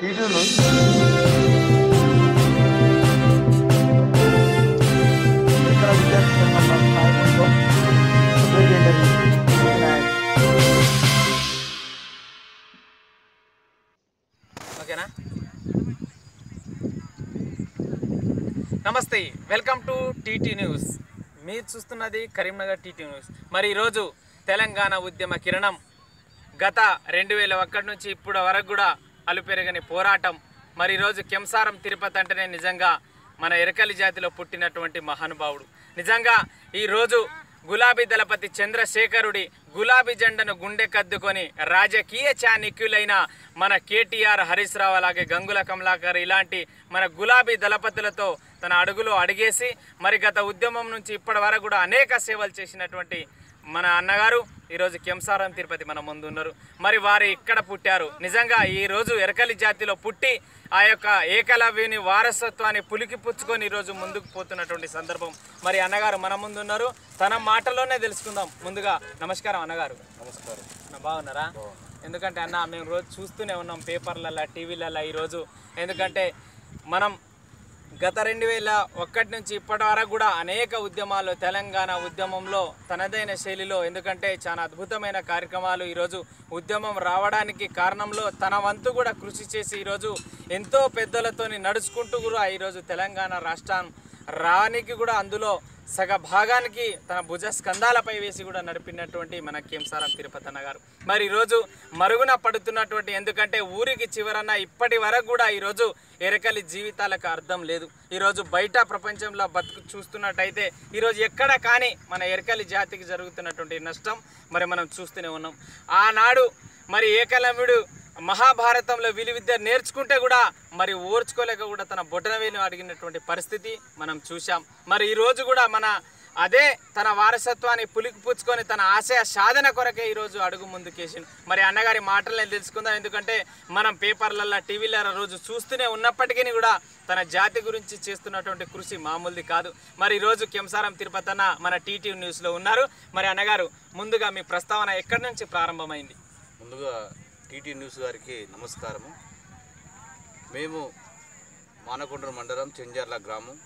టీటీలు ఇక్కడ విద్యార్థి సంఘం నాయకులతో ఓకేనా? నమస్తే వెల్కమ్ టు టీటీ న్యూస్. మీరు చూస్తున్నది కరీంనగర్ టీటీ న్యూస్. మరి ఈరోజు తెలంగాణ ఉద్యమ కిరణం గత రెండు వేల ఒకటి నుంచి ఇప్పుడు వరకు కూడా అలుపెరగని పోరాటం. మరి ఈరోజు కెంసారం తిరుపతి అంటేనే నిజంగా మన ఎరకలి జాతిలో పుట్టినటువంటి మహానుభావుడు. నిజంగా ఈరోజు గులాబీ దళపతి చంద్రశేఖరుడి గులాబీ జెండను గుండె కద్దుకొని రాజకీయ చాణిక్యులైన మన కేటీఆర్ హరీష్ రావు అలాగే గంగుల కమలాకర్ ఇలాంటి మన గులాబీ దళపతులతో తన అడుగులో అడిగేసి మరి గత ఉద్యమం నుంచి ఇప్పటి వరకు కూడా అనేక సేవలు చేసినటువంటి మన అన్నగారు ఈరోజు కెంసారం తిరుపతి మన ముందు ఉన్నారు. మరి వారు ఇక్కడ పుట్టారు. నిజంగా ఈ రోజు ఎరకలి జాతిలో పుట్టి ఆ యొక్క ఏకలవ్యుని వారసత్వాన్ని పులికి పుచ్చుకొని ఈరోజు ముందుకు పోతున్నటువంటి సందర్భం మరి అన్నగారు మన ముందు ఉన్నారు. తన మాటలోనే తెలుసుకుందాం. ముందుగా నమస్కారం అన్నగారు. నమస్కారం. అన్న బాగున్నారా? ఎందుకంటే అన్న మేము రోజు చూస్తూనే ఉన్నాం పేపర్లలో టీవీలలో ఈరోజు ఎందుకంటే మనం గత రెండు వేల ఒక్కటి నుంచి ఇప్పటి వరకు కూడా అనేక ఉద్యమాలు తెలంగాణ ఉద్యమంలో తనదైన శైలిలో ఎందుకంటే చాలా అద్భుతమైన కార్యక్రమాలు ఈరోజు ఉద్యమం రావడానికి కారణంలో తన వంతు కూడా కృషి చేసి ఈరోజు ఎంతో పెద్దలతోని నడుచుకుంటూ కూడా ఈరోజు తెలంగాణ రాష్ట్రం రానికి కూడా అందులో సగ భాగానికి తన భుజ స్కంధాలపై వేసి కూడా నడిపినటువంటి మన కేంసారం తిరుపతి అన్న గారు. మరి ఈరోజు మరుగున పడుతున్నటువంటి ఎందుకంటే ఊరికి చివరన ఇప్పటి వరకు కూడా ఈరోజు ఎరకలి జీవితాలకు అర్థం లేదు. ఈరోజు బయట ప్రపంచంలో బతుకు చూస్తున్నట్టయితే ఈరోజు ఎక్కడ కానీ మన ఎరకలి జాతికి జరుగుతున్నటువంటి నష్టం మరి మనం చూస్తూనే ఉన్నాం. ఆనాడు మరి ఏకలవ్యుడు మహాభారతంలో విలు విద్య నేర్చుకుంటే కూడా మరి ఓర్చుకోలేక కూడా తన బొటనవేలు అడిగినటువంటి పరిస్థితి మనం చూశాం. మరి ఈరోజు కూడా మన అదే తన వారసత్వాన్ని పులికి పుచ్చుకొని తన ఆశయ సాధన కొరకే ఈరోజు అడుగు ముందుకేసి మరి అన్నగారి మాటలనే తెలుసుకుందాం. ఎందుకంటే మనం పేపర్లలో టీవీలలో రోజు చూస్తూనే ఉన్నప్పటికీ కూడా తన జాతి గురించి చేస్తున్నటువంటి కృషి మామూలుది కాదు. మరి ఈరోజు కెంసారం తిరుపతి అన్న మన టీటీ న్యూస్లో ఉన్నారు. మరి అన్నగారు ముందుగా మీ ప్రస్తావన ఎక్కడి నుంచి ప్రారంభమైంది? ముందుగా టీటీ న్యూస్ గారికి నమస్కారము. మేము మానకొండ మండలం చెంజర్ల గ్రామం.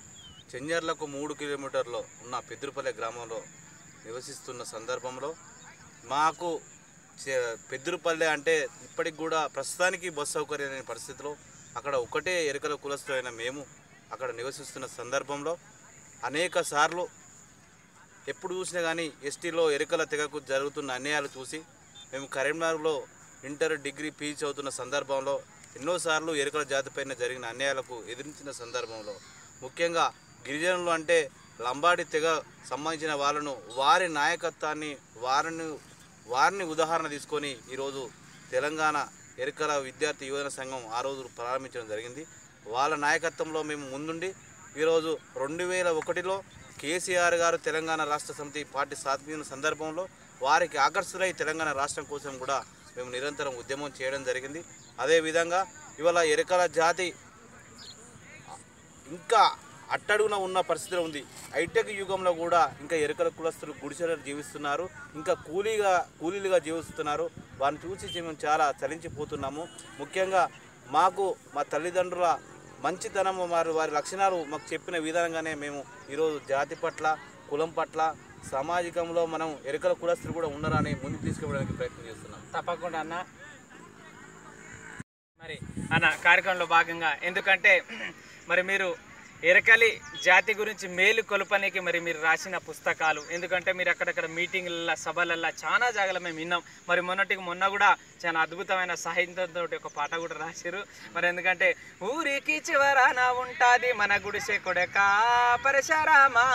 చెంజర్లకు మూడు కిలోమీటర్లో ఉన్న పెద్దురుపల్లె గ్రామంలో నివసిస్తున్న సందర్భంలో మాకు చె- పెద్దురుపల్లె అంటే ఇప్పటికి కూడా ప్రస్తుతానికి బస్సు సౌకర్యం లేని పరిస్థితిలో అక్కడ ఒకటే ఎరుకల కులస్తులైన మేము అక్కడ నివసిస్తున్న సందర్భంలో అనేక సార్లు ఎప్పుడు చూసినా కానీ ఎస్టీలో ఎరుకల తెగకు జరుగుతున్న అన్యాయాలు చూసి మేము కరీంనగర్లో ఇంటర్ డిగ్రీ పీజీ చదువుతున్న సందర్భంలో ఎన్నోసార్లు ఎరుకల జాతిపైన జరిగిన అన్యాయాలకు ఎదిరించిన సందర్భంలో ముఖ్యంగా గిరిజనులు అంటే లంబాడి తెగ సంబంధించిన వాళ్ళను వారి నాయకత్వాన్ని వారిని వారిని ఉదాహరణ తీసుకొని ఈరోజు తెలంగాణ ఎరుకల విద్యార్థి యువజన సంఘం ఆ రోజు ప్రారంభించడం జరిగింది. వాళ్ళ నాయకత్వంలో మేము ముందుండి ఈరోజు రెండు వేల ఒకటిలో కేసీఆర్ గారు తెలంగాణ రాష్ట్ర సమితి పార్టీ స్థాపించిన సందర్భంలో వారికి ఆకర్షితులై తెలంగాణ రాష్ట్రం కోసం కూడా మేము నిరంతరం ఉద్యమం చేయడం జరిగింది. అదేవిధంగా ఇవాళ ఎరుకల జాతి ఇంకా అట్టడుగున ఉన్న పరిస్థితిలో ఉంది. హైటెక్ యుగంలో కూడా ఇంకా ఎరుకల కులస్తులు గుడిసెలు జీవిస్తున్నారు. ఇంకా కూలీగా కూలీలుగా జీవిస్తున్నారు. వారిని చూసి మేము చాలా చలించిపోతున్నాము. ముఖ్యంగా మాకు మా తల్లిదండ్రుల మంచితనం వారి వారి లక్షణాలు మాకు చెప్పిన విధంగానే మేము ఈరోజు జాతి పట్ల కులం పట్ల సామాజికంలో మనం ఎరుకల కులస్తులు కూడా ఉన్నారని ముందుకు తీసుకువడానికి ప్రయత్నం చేస్తున్నాం. తప్పకుండా అన్న. మరి అన్న కార్యక్రమంలో భాగంగా ఎందుకంటే మరి మీరు ఎరకలి జాతి గురించి మేలు కొలుపనికి మరి మీరు రాసిన పుస్తకాలు. ఎందుకంటే మీరు అక్కడక్కడ మీటింగ్లలో సభలల్లో చాలా జాగాలో మేము విన్నాం. మరి మొన్నటికి మొన్న కూడా చాలా అద్భుతమైన సాహిత్యంతో ఒక పాట కూడా రాశారు మరి ఎందుకంటే ఊరికి చివరన ఉంటుంది మన గుడిసె కొడక పరశరామా.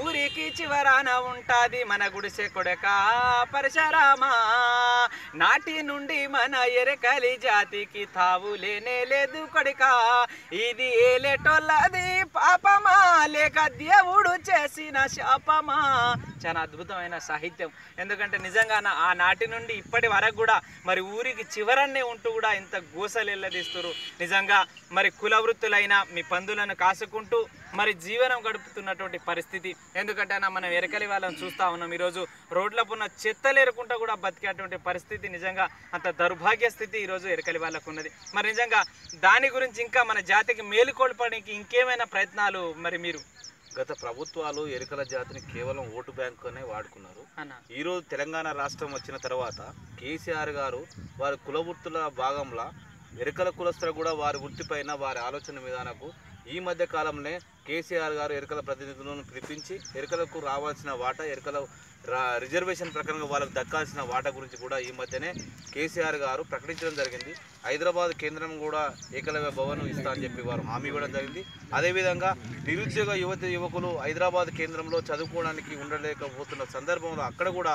ఊరికి చివరన ఉంటుంది మన గుడిసె కొడక పరశరామా. నాటి నుండి మన ఎరకలి జాతికి తావు లేనే లేదు కొడక. ఇది ఏలేటోళ్ళది పాపమా లేక దేవుడు చేసిన శాపమా? చాలా అద్భుతమైన సాహిత్యం. ఎందుకంటే నిజంగా ఆ నాటి నుండి ఇప్పటి వరకు కూడా మరి ఊరికి చివరన్నే ఉంటూ కూడా ఇంత గోసలు ఎల్లదీస్తారు నిజంగా మరి కుల వృత్తులైన మీ పందులను కాసుకుంటూ మరి జీవనం గడుపుతున్నటువంటి పరిస్థితి. ఎందుకంటే అన్న మనం ఎరకలి వాళ్ళని చూస్తా ఉన్నాం. ఈరోజు రోడ్లపు ఉన్న చెత్త లేరుకుంటా కూడా బతికేటువంటి పరిస్థితి నిజంగా అంత దౌర్భాగ్య స్థితి ఈరోజు ఎరకలి వాళ్ళకు ఉన్నది. మరి నిజంగా దాని గురించి ఇంకా మన జాతికి మేలుకొల్పడానికి ఇంకేమైనా ప్రయత్నాలు మరి మీరు? గత ప్రభుత్వాలు ఎరుకల జాతిని కేవలం ఓటు బ్యాంకునే వాడుకున్నారు. ఈరోజు తెలంగాణ రాష్ట్రం వచ్చిన తర్వాత కేసీఆర్ గారు వారి కుల వృత్తుల భాగంలో ఎరుకల కులస్తులు కూడా వారి వృత్తిపైన వారి ఆలోచన విధానకు ఈ మధ్య కాలంలో కేసీఆర్ గారు ఎరుకల ప్రతినిధులను పిలిపించి ఎరుకలకు రావాల్సిన వాటా ఎరుకల రిజర్వేషన్ ప్రకారంగా వాళ్ళకు దక్కాల్సిన వాటా గురించి కూడా ఈ మధ్యనే కేసీఆర్ గారు ప్రకటించడం జరిగింది. హైదరాబాద్ కేంద్రం కూడా ఏకలవ్య భవన్ ఇస్తా అని చెప్పి వారు హామీ ఇవ్వడం జరిగింది. అదేవిధంగా నిరుద్యోగ యువతి యువకులు హైదరాబాద్ కేంద్రంలో చదువుకోవడానికి ఉండలేకపోతున్న సందర్భంలో అక్కడ కూడా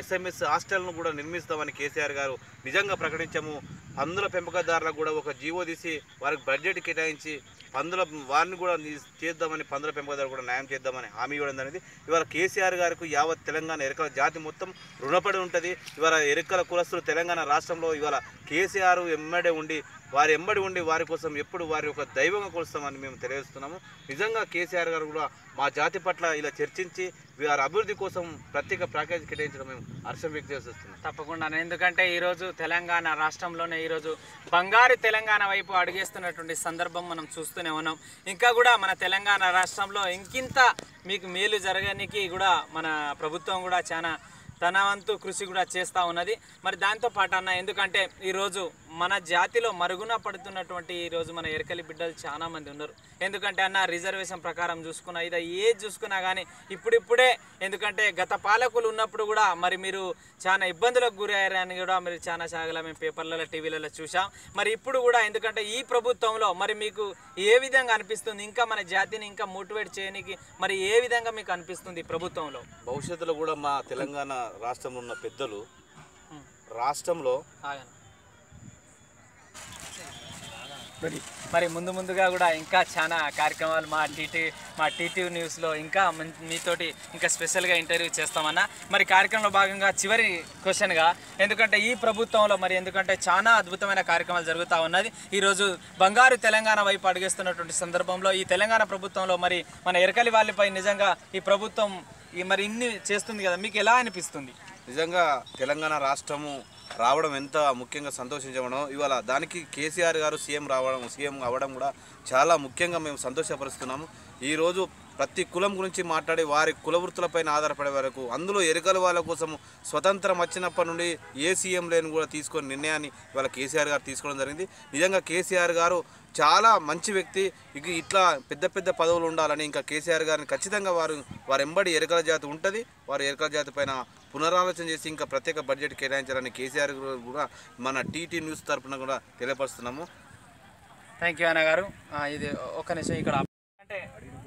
ఎస్ఎంఎస్ హాస్టల్ను కూడా నిర్మిస్తామని కేసీఆర్ గారు నిజంగా ప్రకటించాము. పందుల పెంపకదారులకు కూడా ఒక జీవో తీసి వారికి బడ్జెట్ కేటాయించి పందుల వారిని కూడా చేద్దామని పందుల పెంపకదారు కూడా న్యాయం చేద్దామని హామీ ఇవ్వడం అనేది ఇవాళ కేసీఆర్ గారికి యావత్ తెలంగాణ ఎరకల జాతి మొత్తం రుణపడి ఉంటుంది. ఇవాళ ఎరకల కులస్తులు తెలంగాణ రాష్ట్రంలో ఇవాళ కేసీఆర్ ఎమ్మడే ఉండి వారి ఎంబడి ఉండి వారి కోసం ఎప్పుడు వారి ఒక దైవంగా కొలుస్తామని మేము తెలియజేస్తున్నాము. నిజంగా కేసీఆర్ గారు కూడా మా జాతి పట్ల ఇలా చర్చించి వారి అభివృద్ధి కోసం ప్రత్యేక ప్యాకేజ్ కేటాయించడం మేము హర్షం వ్యక్తం చేస్తున్నాం తప్పకుండా. ఎందుకంటే ఈరోజు తెలంగాణ రాష్ట్రంలోనే ఈరోజు బంగారు తెలంగాణ వైపు అడిగేస్తున్నటువంటి సందర్భం మనం చూస్తూనే ఉన్నాం. ఇంకా కూడా మన తెలంగాణ రాష్ట్రంలో ఇంకింత మీకు మేలు జరగడానికి కూడా మన ప్రభుత్వం కూడా చాలా తన వంతు కృషి కూడా చేస్తూ ఉన్నది. మరి దాంతో పాటు అన్న ఎందుకంటే ఈరోజు మన జాతిలో మరుగున పడుతున్నటువంటి ఈరోజు మన ఎరకలి బిడ్డలు చాలా మంది ఉన్నారు. ఎందుకంటే అన్న రిజర్వేషన్ ప్రకారం చూసుకున్నా ఇదా ఏది చూసుకున్నా కానీ ఇప్పుడిప్పుడే ఎందుకంటే గత పాలకులు ఉన్నప్పుడు కూడా మరి మీరు చాలా ఇబ్బందులకు గురయ్యారని కూడా మీరు చాలా సాగల మేము పేపర్లలో టీవీలలో చూసాం మరి ఇప్పుడు కూడా ఎందుకంటే ఈ ప్రభుత్వంలో మరి మీకు ఏ విధంగా అనిపిస్తుంది? ఇంకా మన జాతిని ఇంకా మోటివేట్ చేయడానికి మరి ఏ విధంగా మీకు అనిపిస్తుంది ఈ ప్రభుత్వంలో? భవిష్యత్తులో కూడా మా తెలంగాణ రాష్ట్రంలో ఉన్న పెద్దలు రాష్ట్రంలో మరి ముందు ముందుగా కూడా ఇంకా చాలా కార్యక్రమాలు మా టీటీ మా టీటీ న్యూస్లో ఇంకా మీతోటి ఇంకా స్పెషల్గా ఇంటర్వ్యూ చేస్తామన్నా. మరి కార్యక్రమంలో భాగంగా చివరి క్వశ్చన్గా ఎందుకంటే ఈ ప్రభుత్వంలో మరి ఎందుకంటే చాలా అద్భుతమైన కార్యక్రమాలు జరుగుతూ ఉన్నది. ఈరోజు బంగారు తెలంగాణ వైపు అడిగేస్తున్నటువంటి సందర్భంలో ఈ తెలంగాణ ప్రభుత్వంలో మరి మన ఎరకలి వాళ్ళపై నిజంగా ఈ ప్రభుత్వం ఈ మరి ఇన్ని చేస్తుంది కదా మీకు ఎలా అనిపిస్తుంది? నిజంగా తెలంగాణ రాష్ట్రము రావడం ఎంత ముఖ్యంగా సంతోషించడం ఇవాళ దానికి కేసీఆర్ గారు సీఎం రావడం సీఎం అవ్వడం కూడా చాలా ముఖ్యంగా మేము సంతోషపరుస్తున్నాము. ఈరోజు ప్రతి కులం గురించి మాట్లాడి వారి కుల వృత్తులపైన ఆధారపడే వరకు అందులో ఎరుకల వాళ్ళ కోసం స్వతంత్రం వచ్చినప్పటి నుండి ఏ సీఎం లేని కూడా తీసుకొని నిర్ణయాన్ని ఇవాళ కేసీఆర్ గారు తీసుకోవడం జరిగింది. నిజంగా కేసీఆర్ గారు చాలా మంచి వ్యక్తి. ఇక ఇట్లా పెద్ద పెద్ద పదవులు ఉండాలని ఇంకా కేసీఆర్ గారిని ఖచ్చితంగా వారు వారి ఎంబడి ఎరకల జాతి ఉంటుంది. వారు ఎరకల జాతి పైన పునరాలోచన చేసి ఇంకా ప్రత్యేక బడ్జెట్ కేటాయించాలని కేసీఆర్ గారు కూడా మన టీటీ న్యూస్ తరపున కూడా తెలియపరుస్తున్నాము. థ్యాంక్ యూ అన్న గారు. ఇది ఒక నిమిషం ఇక్కడ అంటే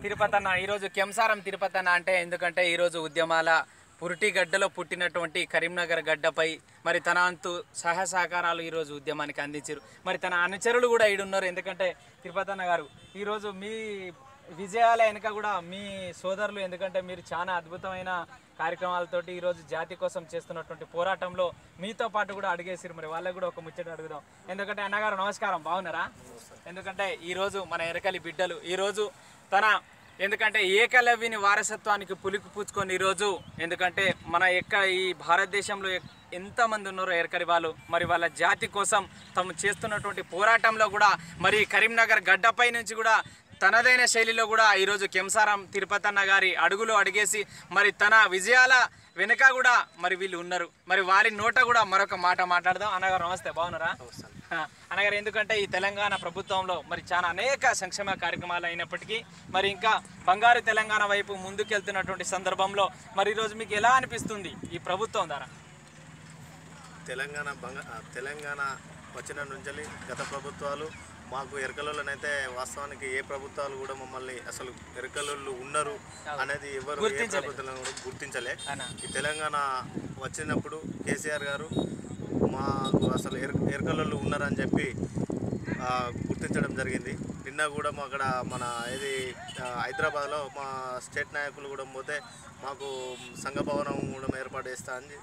తిరుపతి అన్న ఈరోజు కెంసారం తిరుపతి అన్న అంటే ఎందుకంటే ఈరోజు ఉద్యమాల పురిటి గడ్డలో పుట్టినటువంటి కరీంనగర్ గడ్డపై మరి తన అంతు సహాయ సహకారాలు ఈరోజు ఉద్యమానికి అందించారు. మరి తన అనుచరులు కూడా ఈడున్నారు. ఎందుకంటే తిరుపతి అన్న గారు ఈరోజు మీ విజయాల వెనుక కూడా మీ సోదరులు ఎందుకంటే మీరు చాలా అద్భుతమైన కార్యక్రమాలతోటి ఈరోజు జాతి కోసం చేస్తున్నటువంటి పోరాటంలో మీతో పాటు కూడా అడిగేసారు మరి వాళ్ళకు కూడా ఒక ముచ్చట అడుగుదాం. ఎందుకంటే అన్నగారు నమస్కారం బాగున్నారా? ఎందుకంటే ఈరోజు మన ఎరకలి బిడ్డలు ఈరోజు తన ఎందుకంటే ఏకలవ్యని వారసత్వానికి పులికి పుచ్చుకొని ఈరోజు ఎందుకంటే మన ఎక్క ఈ భారతదేశంలో ఎక్- ఎంతమంది ఉన్నారో ఎరకరి వాళ్ళు మరి వాళ్ళ జాతి కోసం తాము చేస్తున్నటువంటి పోరాటంలో కూడా మరి కరీంనగర్ గడ్డపై నుంచి కూడా తనదైన శైలిలో కూడా ఈరోజు కెంసారం తిరుపతన్న గారి అడుగులు అడిగేసి మరి తన విజయాల వెనుక కూడా మరి వీళ్ళు ఉన్నారు. మరి వారి నోట కూడా మరొక మాట మాట్లాడదాం. అన్నగారు నమస్తే. బాగున్నారా? ఆ, అన్నగారు ఎందుకంటే ఈ తెలంగాణ ప్రభుత్వంలో మరి చాలా అనేక సంక్షేమ కార్యక్రమాలు అయినప్పటికీ మరి ఇంకా బంగారు తెలంగాణ వైపు ముందుకెళ్తున్నటువంటి సందర్భంలో మరి ఈరోజు మీకు ఎలా అనిపిస్తుంది ఈ ప్రభుత్వం ద్వారా? తెలంగాణ తెలంగాణ వచ్చిన నుంచి గత ప్రభుత్వాలు మాకు ఎరకలలోనైతే వాస్తవానికి ఏ ప్రభుత్వాలు కూడా మమ్మల్ని అసలు ఎరకలలో ఉన్నారు అనేది ఎవరు ఏ గుర్తించలే. ఈ తెలంగాణ వచ్చినప్పుడు కేసీఆర్ గారు మాకు అసలు ఎర్ ఎరకలలో ఉన్నారని చెప్పి గుర్తించడం జరిగింది. నిన్న కూడా మా అక్కడ మన ఇది హైదరాబాద్లో మా స్టేట్ నాయకులు కూడా పోతే మాకు సంఘ భవనం కూడా ఏర్పాటు చేస్తా అని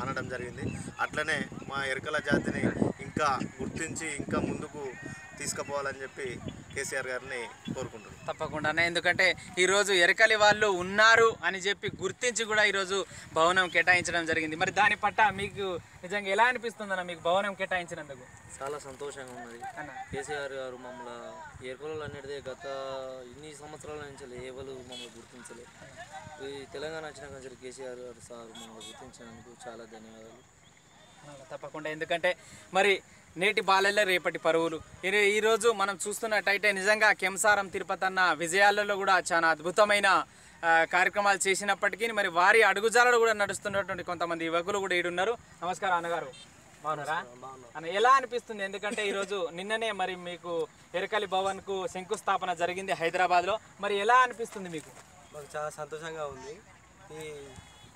అనడం జరిగింది. అట్లనే మా ఎరకల జాతిని ఇంకా గుర్తించి ఇంకా ముందుకు తీసుకుపోవాలని చెప్పి కేసీఆర్ గారిని కోరుకుంటున్నాం. తప్పకుండానే. ఎందుకంటే ఈరోజు ఎరకలి వాళ్ళు ఉన్నారు అని చెప్పి గుర్తించి కూడా ఈరోజు భవనం కేటాయించడం జరిగింది. మరి దాని పట్ల మీకు నిజంగా ఎలా అనిపిస్తుందన్న మీకు భవనం కేటాయించినందుకు? చాలా సంతోషంగా ఉన్నది. అన్న. కేసీఆర్ గారు మమ్మల్ని ఏర్కొలలు అనేది గత ఇన్ని సంవత్సరాల నుంచి ఎవరు మమ్మల్ని గుర్తించలే ఈ తెలంగాణ వచ్చిన కేసీఆర్ గారు సార్ మమ్మల్ని గుర్తించినందుకు చాలా ధన్యవాదాలు. తప్పకుండా. ఎందుకంటే మరి నేటి బాలెల్లే రేపటి పరువులు. ఈ- ఈరోజు మనం చూస్తున్నట్టయితే నిజంగా కెంసారం తిరుపతి అన్న విజయాలలో కూడా చాలా అద్భుతమైన కార్యక్రమాలు చేసినప్పటికీ మరి వారి అడుగుజాలలో కూడా నడుస్తున్నటువంటి కొంతమంది యువకులు కూడా ఈడున్నారు. నమస్కారం అన్నగారు. బాగున్నారా? అన్న ఎలా అనిపిస్తుంది? ఎందుకంటే ఈరోజు నిన్ననే మరి మీకు ఎరకలి భవన్కు శంకుస్థాపన జరిగింది హైదరాబాద్లో. మరి ఎలా అనిపిస్తుంది మీకు? మాకు చాలా సంతోషంగా ఉంది. ఈ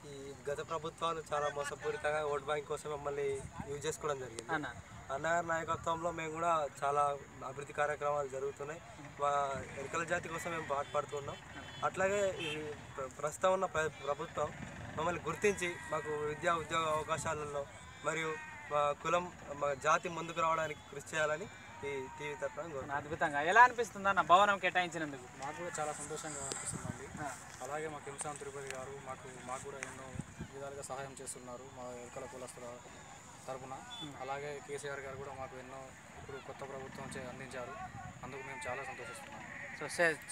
ఈ గత ప్రభుత్వాలు చాలా మోసపూరితంగా ఓట్ బ్యాంక్ కోసం మమ్మల్ని యూజ్ చేసుకోవడం జరిగింది. అన్న. అన్నగారి నాయకత్వంలో మేము కూడా చాలా అభివృద్ధి కార్యక్రమాలు జరుగుతున్నాయి. మా ఎన్నికల జాతి కోసం మేము పాటుపడుతున్నాం అట్లాగే ఈ ప్ర- ప్రస్తుతం ఉన్న ప్ర- ప్రభుత్వం మమ్మల్ని గుర్తించి మాకు విద్యా ఉద్యోగ అవకాశాలలో మరియు మా కులం మా జాతి ముందుకు రావడానికి కృషి చేయాలని ఈ టీవీ తరఫున. అద్భుతంగా. ఎలా అనిపిస్తుంది అన్న భవనం కేటాయించినందుకు? మాకు కూడా చాలా సంతోషంగా అనిపిస్తుందండి అలాగే మా కింసాం తిరుపతి గారు మాకు మాకు కూడా ఎన్నో విధాలుగా సహాయం చేస్తున్నారు మా ఎరకల కులస్తుల తరపున. అలాగే కేసీఆర్ గారు కూడా మాకు ఎన్నో ఇప్పుడు కొత్త ప్రభుత్వం చే అందించారు. అందుకు మేము చాలా సంతోషిస్తున్నాం.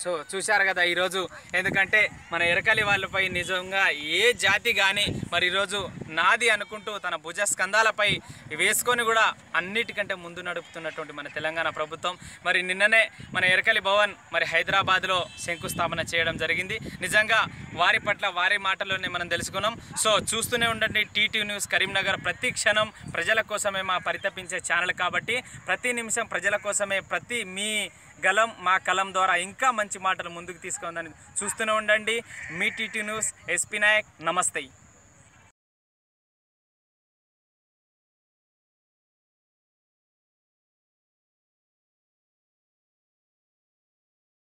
సో చూశారు కదా ఈరోజు. ఎందుకంటే మన ఎరకలి వాళ్ళపై నిజంగా ఏ జాతి కానీ మరి ఈరోజు నాది అనుకుంటూ తన భుజ స్కంధాలపై వేసుకొని కూడా అన్నిటికంటే ముందు నడుపుతున్నటువంటి మన తెలంగాణ ప్రభుత్వం. మరి నిన్ననే మన ఎరకలి భవన్ మరి హైదరాబాద్లో శంకుస్థాపన చేయడం జరిగింది. నిజంగా వారి పట్ల వారి మాటలోనే మనం తెలుసుకున్నాం. సో చూస్తూనే ఉండండి టీటీ న్యూస్ కరీంనగర్ ప్రతి క్షణం ప్రజల కోసమే మా పరితపించే ఛానల్ కాబట్టి ప్రతి నిమిషం ప్రజల కోసమే ప్రతి మీ గలం మా కలం ద్వారా ఇంకా మంచి మాటలు ముందుకు తీసుకుందని చూస్తూనే ఉండండి. మీ టీటీ న్యూస్ ఎస్పీ నాయక్ నమస్తే.